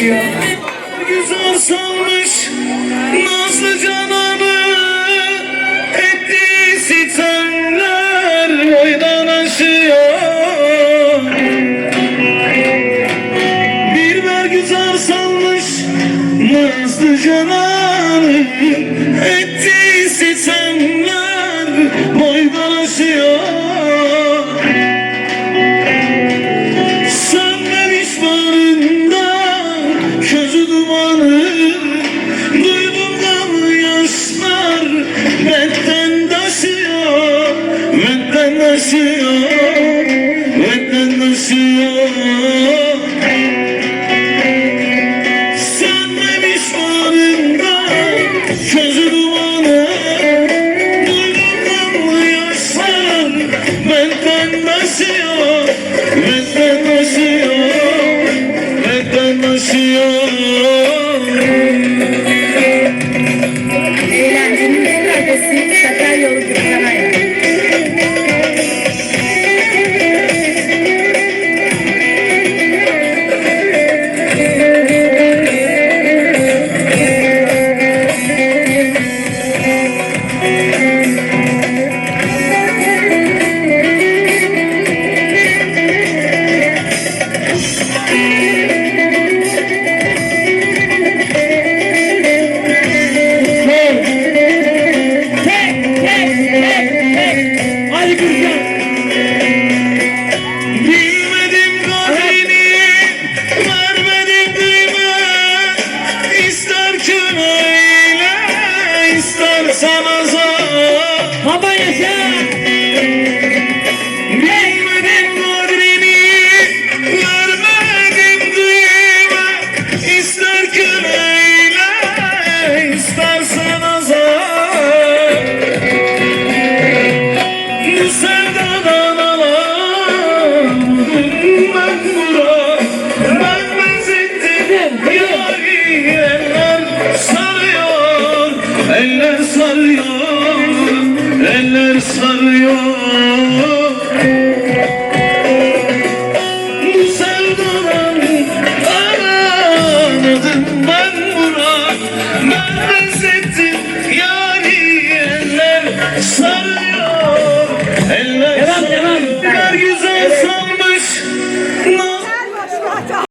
Güzel salmış Nazlı cananı Etti sitemler Boydan aşıyor Bir ver güzel salmış Nazlı cananı Etti sitemler Boydan aşıyor Benden taşıyor Benden taşıyor azar Baba yaşa. Bilmedim kadrini, vermedim kıymet İster köleyle, istersen Eller sarıyor, eller sarıyor